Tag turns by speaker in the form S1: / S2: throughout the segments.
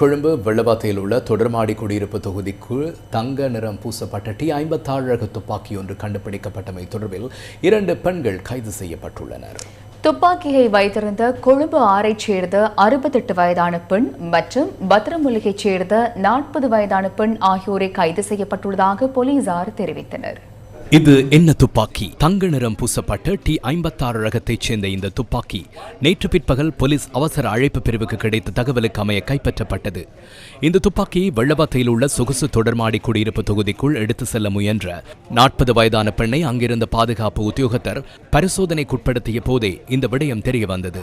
S1: கொழும்பு வெள்ளவாத்தையில் உள்ள தொடர்மாடி குடியிருப்பு தொகுதிக்குள் தங்க நிறம் பூசப்பட்ட டி ஐம்பத்தாழகு துப்பாக்கி ஒன்று கண்டுபிடிக்கப்பட்டமை தொடர்பில் இரண்டு பெண்கள் கைது செய்யப்பட்டுள்ளனர்.
S2: துப்பாக்கியை வைத்திருந்த கொழும்பு ஆரைச் சேர்ந்த அறுபத்தெட்டு வயதான பெண் மற்றும் பத்திரமுலிகைச் சேர்ந்த நாற்பது வயதான பெண் ஆகியோரை கைது செய்யப்பட்டுள்ளதாக போலீசார் தெரிவித்தனர்.
S1: இது என்ன துப்பாக்கி? தங்க நிறம் பூசப்பட்ட டி ஐம்பத்தாறு ரகத்தைச் சேர்ந்த இந்த துப்பாக்கி நேற்று பிற்பகல் போலீஸ் அவசர அழைப்பு பிரிவுக்கு கிடைத்த தகவலுக்கு அமைய கைப்பற்றப்பட்டது. இந்த துப்பாக்கியை வெள்ளவாத்தையில் உள்ள சொகுசு தொடர்மாடி குடியிருப்பு தொகுதிக்குள் எடுத்து செல்ல முயன்ற நாற்பது வயதான பெண்ணை அங்கிருந்த பாதுகாப்பு உத்தியோகத்தர் பரிசோதனைக்குட்படுத்திய போதே இந்த விடயம் தெரிய வந்தது.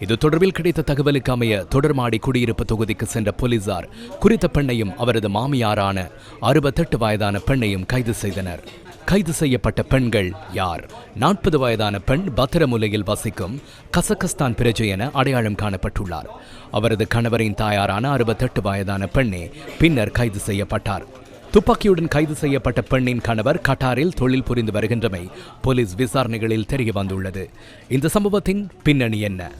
S1: இது தொடர்பில் கிடைத்த தகவலுக்கு அமைய தொடர்மாடி குடியிருப்பு தொகுதிக்கு சென்ற போலீசார் குறித்த பெண்ணையும் அவரது மாமியாரான அறுபத்தெட்டு வயதான பெண்ணையும் கைது செய்தனர். கைது செய்யப்பட்ட பெண்கள் யார்? நாற்பது வயதான பெண் பத்திரமுலையில் வசிக்கும் கசகஸ்தான் பிரஜை என அடையாளம் காணப்பட்டுள்ளார். அவரது கணவரின் தாயாரான அறுபத்தெட்டு வயதான பெண்ணே பின்னர் கைது செய்யப்பட்டார். துப்பாக்கியுடன் கைது செய்யப்பட்ட பெண்ணின் கணவர் கட்டாரில் தொழில் புரிந்து வருகின்றமை போலீஸ் விசாரணைகளில் தெரிய வந்துள்ளது இந்த சம்பவத்தின் பின்னணி என்ன?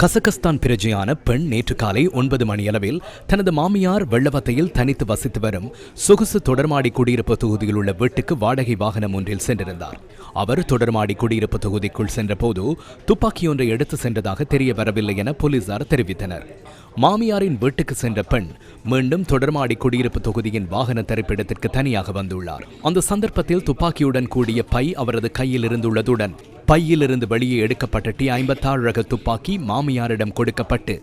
S1: கசகஸ்தான் பிரஜையான பெண் நேற்று காலை ஒன்பது மணியளவில் தனது மாமியார் வெள்ளவத்தையில் தனித்து வசித்து வரும் சொகுசு தொடர்மாடி குடியிருப்பு தொகுதியில் உள்ள வீட்டுக்கு வாடகை வாகனம் ஒன்றில் சென்றிருந்தார். அவர் தொடர்மாடி குடியிருப்பு தொகுதிக்குள் சென்றபோது துப்பாக்கி ஒன்றை எடுத்து சென்றதாக தெரிய வரவில்லை என போலீசார் தெரிவித்தனர். மாமியாரின் வீட்டுக்கு சென்ற பெண் மீண்டும் தொடர்மாடி குடியிருப்பு தொகுதியின் வாகன தரிப்பிடத்திற்கு தனியாக வந்துள்ளார். அந்த சந்தர்ப்பத்தில் துப்பாக்கியுடன் கூடிய பை அவரது கையில் இருந்துள்ளதுடன் பையிலிருந்து வெளியே எடுக்கப்பட்ட டி ஐம்பத்தாறு ரக துப்பாக்கி மாமியாரிடம் கொடுக்கப்பட்டு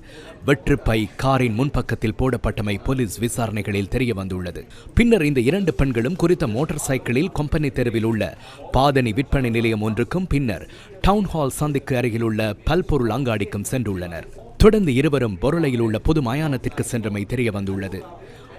S1: வெற்றுப்பை காரின் முன்பக்கத்தில் போடப்பட்டமை போலீஸ் விசாரணைகளில் தெரிய வந்துள்ளது பின்னர் இந்த இரண்டு பெண்களும் குறித்த மோட்டார் சைக்கிளில் கொம்பனி தெருவில் உள்ள பாதணி விற்பனை நிலையம் ஒன்றுக்கும் பின்னர் டவுன் ஹால் சந்திக்கு அருகில் உள்ள பல்பொருள் அங்காடிக்கும் சென்றுள்ளனர். தொடர்ந்து இருவரும் பொருளையில் உள்ள பொது மயானத்திற்கு சென்றமை தெரிய வந்துள்ளது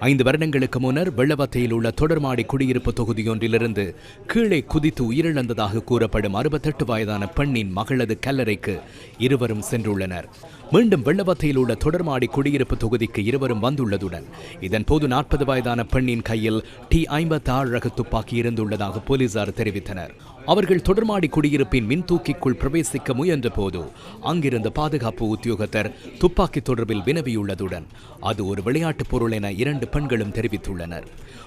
S1: ஐந்து வருடங்களுக்கு முன்னர் வெள்ளவத்தையில் உள்ள தொடர்மாடி குடியிருப்பு தொகுதியொன்றிலிருந்து கீழே குதித்து உயிரிழந்ததாக கூறப்படும் அறுபத்தெட்டு வயதான பெண்ணின் மகளது கல்லறைக்கு இருவரும் சென்றுள்ளனர். மீண்டும் வெள்ளவத்தையில் உள்ள தொடர்மாடி குடியிருப்பு தொகுதிக்கு இருவரும் வந்துள்ளதுடன் இதன் போது நாற்பது வயதான பெண்ணின் கையில் டி ஐம்பத்தி ஆறு ரக துப்பாக்கி இருந்துள்ளதாக போலீசார் தெரிவித்தனர். அவர்கள் தொடர்மாடி குடியிருப்பின் மின்தூக்கிக்குள் பிரவேசிக்க முயன்ற போது அங்கிருந்த பாதுகாப்பு உத்தியோகத்தர் துப்பாக்கி தொடர்பில் வினவியுள்ளதுடன் அது ஒரு விளையாட்டுப் பொருள் என இரண்டு பெண்களும் தெரிவித்துள்ளனர்.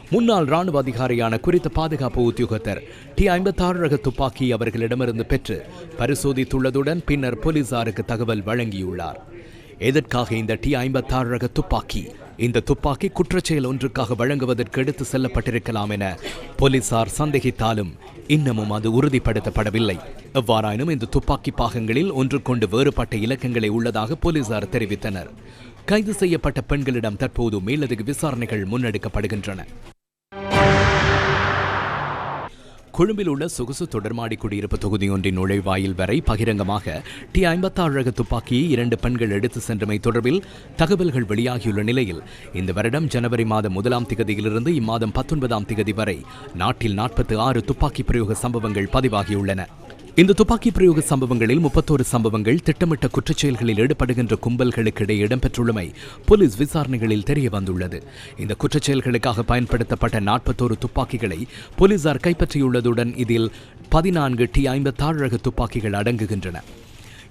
S1: முன்னாள் ராணுவ அதிகாரியான குறித்த பாதுகாப்பு உத்தியோகத்தர் டி ஐம்பத்தாறு ரக துப்பாக்கி அவர்களிடமிருந்து பெற்று பரிசோதித்துள்ளதுடன் பின்னர் போலீசாருக்கு தகவல் வழங்கியுள்ளார். எதற்காக இந்த டி ஐம்பத்தாறு ரக துப்பாக்கி இந்த துப்பாக்கி குற்றச்செயல் ஒன்றுக்காக வழங்குவதற்கு எடுத்து செல்லப்பட்டிருக்கலாம் என போலீசார் சந்தேகித்தாலும் இன்னமும் அது உறுதிப்படுத்தப்படவில்லை. எவ்வாறாயினும் இந்த துப்பாக்கி பாகங்களில் ஒன்றுக்கொண்டு வேறுபட்ட இலக்கங்களை உள்ளதாக போலீசார் தெரிவித்தனர். கைது செய்யப்பட்ட பெண்களிடம் தற்போது மேலதிக விசாரணைகள் முன்னெடுக்கப்படுகின்றன. கொழும்பில் உள்ள சொகுசு தொடர்மாடி குடியிருப்பு தொகுதி ஒன்றின் நுழைவாயில் வரை பகிரங்கமாக டி ஐம்பத்தாறு ரக துப்பாக்கியை இரண்டு பெண்கள் எடுத்து சென்றமை தொடர்பில் தகவல்கள் வெளியாகியுள்ள நிலையில் இந்த வருடம் ஜனவரி மாதம் முதலாம் திகதியிலிருந்து இம்மாதம் பத்தொன்பதாம் திகதி வரை நாட்டில் நாற்பத்தி ஆறு துப்பாக்கி பிரயோக சம்பவங்கள் பதிவாகியுள்ளன. இந்த துப்பாக்கி பிரயோக சம்பவங்களில் முப்பத்தோரு சம்பவங்கள் திட்டமிட்ட குற்றச்செயல்களில் ஈடுபடுகின்ற கும்பல்களுக்கிடையே இடம்பெற்றுள்ளமை போலீஸ் விசாரணைகளில் தெரிய வந்துள்ளது இந்த குற்றச்செயல்களுக்காக பயன்படுத்தப்பட்ட நாற்பத்தோரு துப்பாக்கிகளை போலீசார் கைப்பற்றியுள்ளதுடன் இதில் பதினான்கு டி ஐம்பத்தாறு ரக துப்பாக்கிகள் அடங்குகின்றன.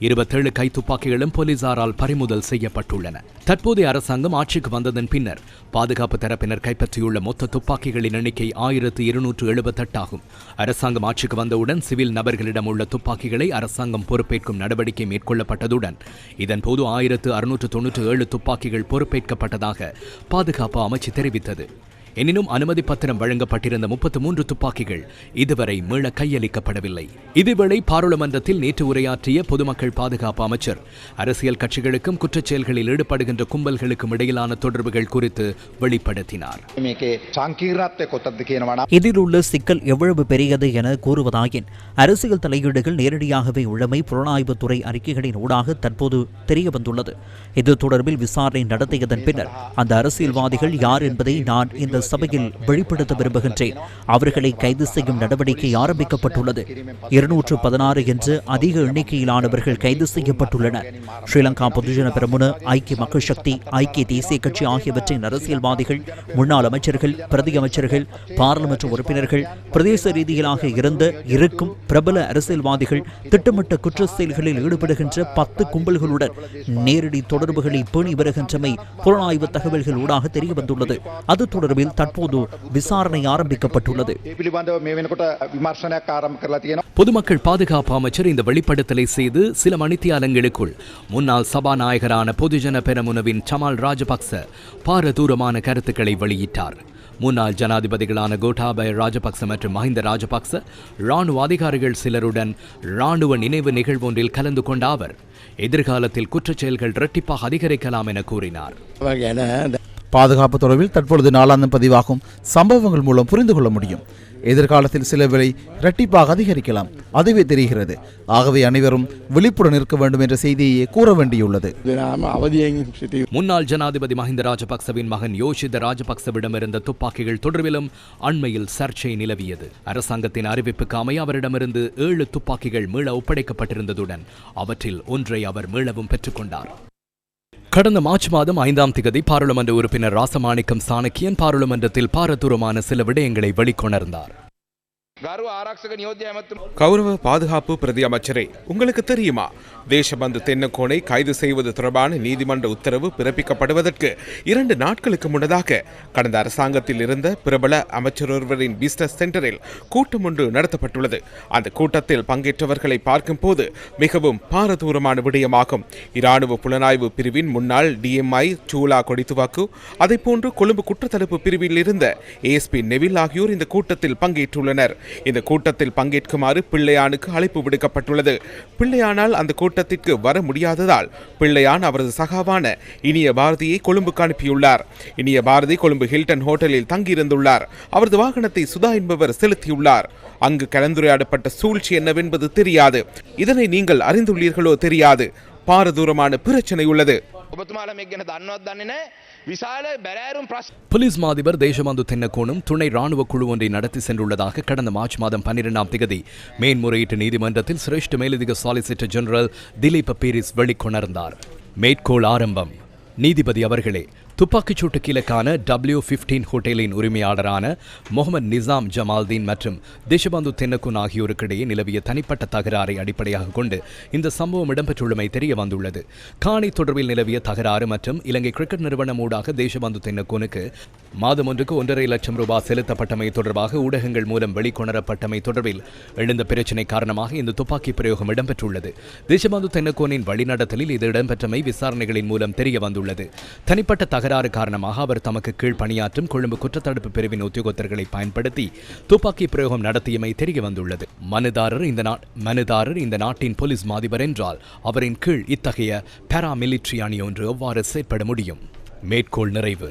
S1: இருபத்தேழு கைத்துப்பாக்கிகளும் போலீசாரால் பறிமுதல் செய்யப்பட்டுள்ளன. தற்போதைய அரசாங்கம் ஆட்சிக்கு வந்ததன் பின்னர் பாதுகாப்பு தரப்பினர் கைப்பற்றியுள்ள மொத்த துப்பாக்கிகளின் எண்ணிக்கை ஆயிரத்து இருநூற்று எழுபத்தெட்டாகும் அரசாங்கம் ஆட்சிக்கு வந்தவுடன் சிவில் நபர்களிடம் உள்ள துப்பாக்கிகளை அரசாங்கம் பொறுப்பேற்கும் நடவடிக்கை மேற்கொள்ளப்பட்டதுடன் இதன்போது ஆயிரத்து அறுநூற்று தொன்னூற்று ஏழு துப்பாக்கிகள் பொறுப்பேற்கப்பட்டதாக பாதுகாப்பு அமைச்சு தெரிவித்தது. எனினும் அனுமதி பத்திரம் வழங்கப்பட்டிருந்த முப்பத்து மூன்று துப்பாக்கிகள் இதுவரை மீள கையளிக்கப்படவில்லை. இதேவேளை பாராளுமன்றத்தில் நேற்று உரையாற்றிய பொதுமக்கள் பாதுகாப்பு அமைச்சர் அரசியல் கட்சிகளுக்கும் குற்றச்செயல்களில் ஈடுபடுகின்ற கும்பல்களுக்கும் இடையிலான தொடர்புகள் குறித்து வெளிப்படுத்தினார்.
S3: இதில் உள்ள சிக்கல் எவ்வளவு பெரியது என கூறுவதாயின் அரசியல் தலையீடுகள் நேரடியாகவே உள்ளமை புலனாய்வுத்துறை அறிக்கைகளின் ஊடாக தற்போது தெரிய வந்துள்ளது இது தொடர்பில் விசாரணை நடத்தியதன் பின்னர் அந்த அரசியல்வாதிகள் யார் என்பதை நான் இந்த இந்த சபையில் வெளிப்படுத்த விரும்புகின்றேன். அவர்களை கைது செய்யும் நடவடிக்கை ஆரம்பிக்கப்பட்டுள்ளது. இருநூற்று பதினாறு என்று அதிக எண்ணிக்கையிலானவர்கள் கைது செய்யப்பட்டுள்ளனர். ஸ்ரீலங்கா பொதுஜன பெருமுன ஐக்கிய மக்கள் சக்தி ஐக்கிய தேசிய கட்சி ஆகியவற்றின் அரசியல்வாதிகள் முன்னாள் அமைச்சர்கள் பிரதி அமைச்சர்கள் பாராளுமன்ற உறுப்பினர்கள் பிரதேச ரீதியிலாக இருந்த இருக்கும் பிரபல அரசியல்வாதிகள் திட்டமிட்ட குற்ற செயல்களில் ஈடுபடுகின்ற பத்து கும்பல்களுடன் நேரடி தொடர்புகளை பேணி வருகின்றமை புலனாய்வு தகவல்கள் ஊடாக தெரிய வந்துள்ளது அது தொடர்பில் வழக்கில் தற்போது விசாரணை ஆரம்பிக்கப்பட்டுள்ளது.
S1: பொதுமக்கள் பாதுகாப்பு அமைச்சர் இந்த வெளிப்படுத்தலை செய்து சில மணித்தியாலங்களுக்குள் முன்னாள் சபாநாயகரான பொதுஜன பெரமுனவின் சமால் ராஜபக்ச பாரதூரமான கருத்துக்களை வெளியிட்டார். முன்னாள் ஜனாதிபதிகளான கோட்டாபய ராஜபக்ச மற்றும் மஹிந்த ராஜபக்ச இராணுவ அதிகாரிகள் சிலருடன் இராணுவ நினைவு நிகழ்வு ஒன்றில் கலந்து கொண்ட அவர் எதிர்காலத்தில் குற்றச்செயல்கள் இரட்டிப்பாக அதிகரிக்கலாம் என கூறினார்.
S4: பாதுகாப்பு தொடர்பில் தற்பொழுது நாளாந்தம் பதிவாகும் சம்பவங்கள் மூலம் புரிந்து கொள்ள முடியும். எதிர்காலத்தில் சில விலை இரட்டிப்பாக அதிகரிக்கலாம். அதுவே தெரிகிறது. ஆகவே அனைவரும் விழிப்புடன் இருக்க வேண்டும் என்ற செய்தியை கூற வேண்டியுள்ளது.
S1: முன்னாள் ஜனாதிபதி மஹிந்த ராஜபக்சவின் மகன் யோஷித ராஜபக்சவிடம் இருந்த துப்பாக்கிகள் தொடர்பிலும் அண்மையில் சர்ச்சை நிலவியது. அரசாங்கத்தின் அறிவிப்புக்கு அமைய அவரிடமிருந்து ஏழு துப்பாக்கிகள் மீள ஒப்படைக்கப்பட்டிருந்ததுடன் அவற்றில் ஒன்றை அவர் மீளவும் பெற்றுக்கொண்டார். கடந்த மார்ச் மாதம் ஐந்தாம் திகதி பாராளுமன்ற உறுப்பினர் ராசமாணிக்கம் சாணக்கியன் பாராளுமன்றத்தில் பாரதூரமான சில விடயங்களை வெளிக்கொணர்ந்தார்.
S5: கௌரவ பாதுகாப்பு பிரதி அமைச்சரே உங்களுக்கு தெரியுமா? தேசபந்து தென்னக்கோனை கைது செய்வது தொடர்பான நீதிமன்ற உத்தரவு பிறப்பிக்கப்படுவதற்கு இரண்டு நாட்களுக்கு முன்னதாக கடந்த அரசாங்கத்தில் இருந்த பிரபல அமைச்சர் ஒருவரின் பிசினஸ் சென்டரில் கூட்டம் ஒன்று நடத்தப்பட்டுள்ளது. அந்த கூட்டத்தில் பங்கேற்றவர்களை பார்க்கும் போது மிகவும் பாரதூரமான விடயமாகும். இராணுவ புலனாய்வு பிரிவின் முன்னாள் டிஎம்ஐ சூலா கொடித்துவாக்கு அதைப்போன்று கொழும்பு குற்றத்தடுப்பு பிரிவில் இருந்த ஏஎஸ்பி நெவில் ஆகியோர் இந்த கூட்டத்தில் பங்கேற்றுள்ளனர். இந்த கூட்டத்தில் பங்கேற்குமாறு பிள்ளையானுக்கு அழைப்பு விடுக்கப்பட்டுள்ளது பிள்ளையானால் அந்த கூட்டத்திற்கு வர முடியாததால் பிள்ளையான் அவரது சகாவான இனிய பாரதியை கொழும்புக்கு அனுப்பியுள்ளார் இனிய பாரதி கொழும்பு ஹில்டன் ஹோட்டலில் தங்கியிருந்துள்ளார் அவரது வாகனத்தை சுதா என்பவர் செலுத்தியுள்ளார் அங்கு கலந்துரையாடப்பட்ட சூழ்ச்சி என்னவென்பது தெரியாது இதனை நீங்கள் அறிந்துள்ளீர்களோ தெரியாது பாரதூரமான பிரச்சனை உள்ளது
S6: ඔබතුමාල මේ ගැන දන්නවත් දන්නේ නෑ විශාල බැරෑරුම් ප්‍රශ්
S1: போலீஸ் மாதிபர் தேசபந்து தென்னக்கோணும் துணை ராணுவ குழு ஒன்றை நடத்தி சென்றுள்ளதாக கடந்த மார்ச் மாதம் பன்னிரெண்டாம் திகதி. மேன்முறையீட்டு நீதிமன்றத்தில் சிரேஷ்ட மேலதிக சாலிசிட்டர் ஜெனரல் திலீப் பீரிஸ் வெளிக்கொணர்ந்தார். மேற்கோள் ஆரம்பம். நீதிபதி அவர்களே துப்பாக்கிச் சூட்டு கீழக்கான டபிள்யூ பிப்டீன் ஹோட்டலின் உரிமையாளரான முகமது நிசாம் ஜமால்தீன் மற்றும் தேசபந்து தென்னக்குன் ஆகியோருக்கிடையே நிலவிய தனிப்பட்ட தகராறை அடிப்படையாக கொண்டு இந்த சம்பவம் இடம்பெற்றுள்ளமை தெரிய வந்துள்ளது காணி தொடர்பில் நிலவிய தகராறு மற்றும் இலங்கை கிரிக்கெட் நிறுவனம் ஊடாக தேசபந்து தென்னக்குனுக்கு மாதம் ஒன்றுக்கு ஒன்றரை லட்சம் ரூபாய் செலுத்தப்பட்டமை தொடர்பாக ஊடகங்கள் மூலம் வெளிக்கொணரப்பட்டமை தொடர்பில் எழுந்த பிரச்சினை காரணமாக இந்த துப்பாக்கி பிரயோகம் இடம்பெற்றுள்ளது. தேசபந்து தென்னக்கோனின் வழிநடத்தலில் இது இடம்பெற்றமை விசாரணைகளின் மூலம் தெரிய வந்துள்ளது தனிப்பட்ட தகராறு காரணமாக அவர் தமக்கு கீழ் பணியாற்றும் கொழும்பு குற்றத்தடுப்பு பிரிவின் உத்தியோகத்தர்களை பயன்படுத்தி துப்பாக்கி பிரயோகம் நடத்தியமை தெரிய வந்துள்ளது. மனுதாரர் இந்த நாட் மனுதாரர் இந்த நாட்டின் போலீஸ் மாதிபர் என்றால் அவரின் கீழ் இத்தகைய பாராமிலிட்ரி அணி ஒன்று எவ்வாறு செயற்பட முடியும்? மேற்கோள் நிறைவு.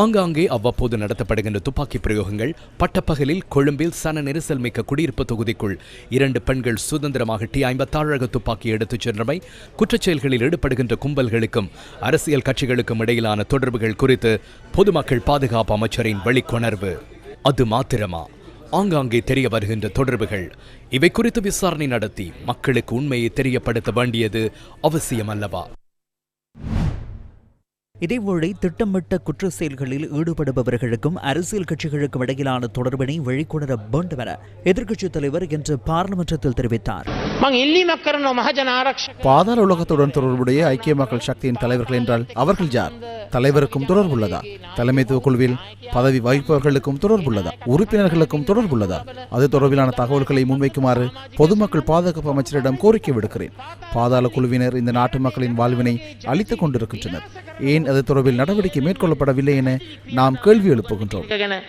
S1: ஆங்காங்கே அவ்வப்போது நடத்தப்படுகின்ற துப்பாக்கி பிரயோகங்கள் பட்டப்பகலில் கொழும்பில் சன நெரிசல் மிக்க குடியிருப்பு தொகுதிக்குள் இரண்டு பெண்கள் சுதந்திரமாக டி ஐம்பத்தாழக துப்பாக்கி எடுத்துச் சென்றமை குற்றச்செயல்களில் ஈடுபடுகின்ற கும்பல்களுக்கும் அரசியல் கட்சிகளுக்கும் இடையிலான தொடர்புகள் குறித்து பொதுமக்கள் பாதுகாப்பு அமைச்சரின் வெளிக்கொணர்வு. அது மாத்திரமா? ஆங்காங்கே தெரிய வருகின்ற தொடர்புகள் இவை குறித்து விசாரணை நடத்தி மக்களுக்கு உண்மையை தெரியப்படுத்த வேண்டியது அவசியம் அல்லவா
S3: இதேவேளை திட்டமிட்ட குற்ற செயல்களில் ஈடுபடுபவர்களுக்கும் அரசியல் கட்சிகளுக்கும் இடையிலான தொடர்பினை வெளிக்கொணர வேண்டும் என எதிர்க்கட்சித் தலைவர் இன்று பாராளுமன்றத்தில் தெரிவித்தார்.
S4: பாதாள உலகத்துடன் தொடர்புடைய ஐக்கிய மக்கள் சக்தியின் தலைவர்கள் என்றால் அவர்கள் யார்? தலைவருக்கும் தொடர்புள்ளதா? தலைமைத்துவ குழுவில் பதவி வகிப்பவர்களுக்கும் தொடர்புள்ளதா? உறுப்பினர்களுக்கும் தொடர்புள்ளதா? அது தொடர்பிலான தகவல்களை முன்வைக்குமாறு பொதுமக்கள் பாதுகாப்பு அமைச்சரிடம் கோரிக்கை விடுக்கிறேன். பாதாள குழுவினர் இந்த நாட்டு மக்களின் வாழ்வினை அளித்துக் கொண்டிருக்கின்றனர். ஏன் அது தொடர்பில் நடவடிக்கை மேற்கொள்ளப்படவில்லை என நாம் கேள்வி எழுப்புகின்றோம்.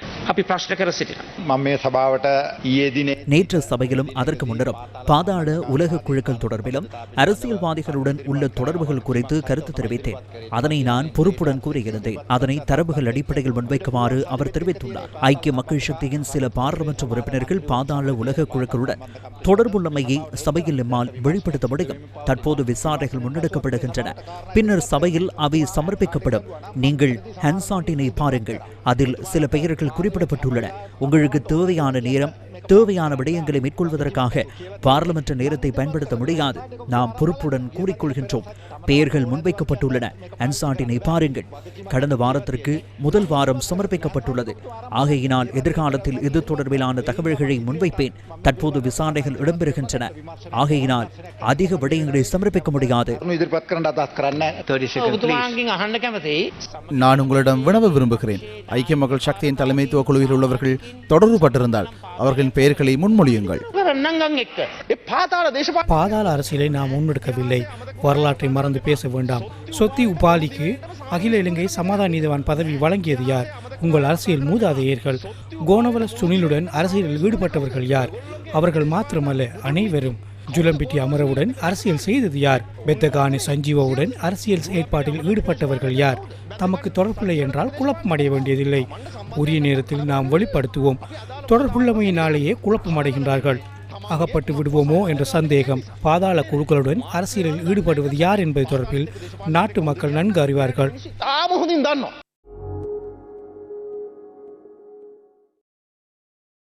S3: நேற்று சபையிலும் அதற்கு முன்னரும் பாதாள உலக குழுக்கள் தொடர்பிலும் அரசியல்வாதிகளுடன் உள்ள தொடர்புகள் குறித்து கருத்து தெரிவித்தேன். அதனை நான் பொறுப்பு பொறுப்புடன் கூறுகிறது. அதனை தரவுகள் அடிப்படையில் முன்வைக்குமாறு அவர் தெரிவித்துள்ளார். ஐக்கிய மக்கள் சக்தியின் சில பாராளுமன்ற உறுப்பினர்கள் பாதாள உலக குழுக்களுடன் தொடர்புள்ளமையை சபையில் எம்மால் வெளிப்படுத்த முடியும். தற்போது விசாரணைகள் முன்னெடுக்கப்படுகின்றன. பின்னர் சபையில் அவை சமர்ப்பிக்கப்படும். நீங்கள் ஹன்சாட்டினை பாருங்கள். அதில் சில பெயர்கள் குறிப்பிடப்பட்டுள்ளன. உங்களுக்கு தேவையான நேரம் தேவையான விடயங்களை மேற்கொள்வதற்காக பாராளுமன்ற நேரத்தை பயன்படுத்த முடியாது. நாம் பொறுப்புடன் கூறிக்கொள்கின்றோம். பெயர்கள் முன்வைக்கப்பட்டுள்ளன. அன்சாட்டினை பாருங்கள். கடந்த வாரத்திற்கு முதல் வாரம் சமர்ப்பிக்கப்பட்டுள்ளது. ஆகையினால் எதிர்காலத்தில் இது தொடர்பிலான தகவல்களை முன்வைப்பேன். தற்போது விசாரணைகள் இடம்பெறுகின்றன. ஆகையினால் அதிக விடயங்களை சமர்ப்பிக்க முடியாது.
S4: நான் உங்களிடம் வினவ விரும்புகிறேன். ஐக்கிய மக்கள் சக்தியின் தலைமைத்துவ குழுவில் உள்ளவர்கள் தொடர்புபட்டிருந்தால் அவர்களின் பெயர்களை முன்மொழியுங்கள்.
S7: பாதாள அரசியலை நாம் முன்னெடுக்கவில்லை. வரலாற்றை மறந்து பேச வேண்டாம். சொத்தி உபாலிக்கு அகில இலங்கை சமாதான நீதிவான் பதவி வழங்கியது யார்? உங்கள் அரசியல் மூதாதையர்கள். கோணவல சுனிலுடன் அரசியலில் ஈடுபட்டவர்கள் யார்? அவர்கள் மாத்திரமல்ல அனைவரும் ஜுலம்பிட்டி அமரவுடன் அரசியல் செய்தது யார்? பெத்தகானி சஞ்சீவாவுடன் அரசியல் செயற்பாட்டில் ஈடுபட்டவர்கள் யார்? தமக்கு தொடர்பில்லை என்றால் குழப்பம் அடைய வேண்டியதில்லை. உரிய நேரத்தில் நாம் வெளிப்படுத்துவோம். தொடர்புள்ளமையினாலேயே குழப்பம் அடைகின்றார்கள் அகப்பட்டு விடுவோமோ என்ற சந்தேகம். பாதாள குழுக்களுடன் அரசியலில் ஈடுபடுவது யார் என்பது தொடர்பில் நாட்டு மக்கள் நன்கு அறிவார்கள்.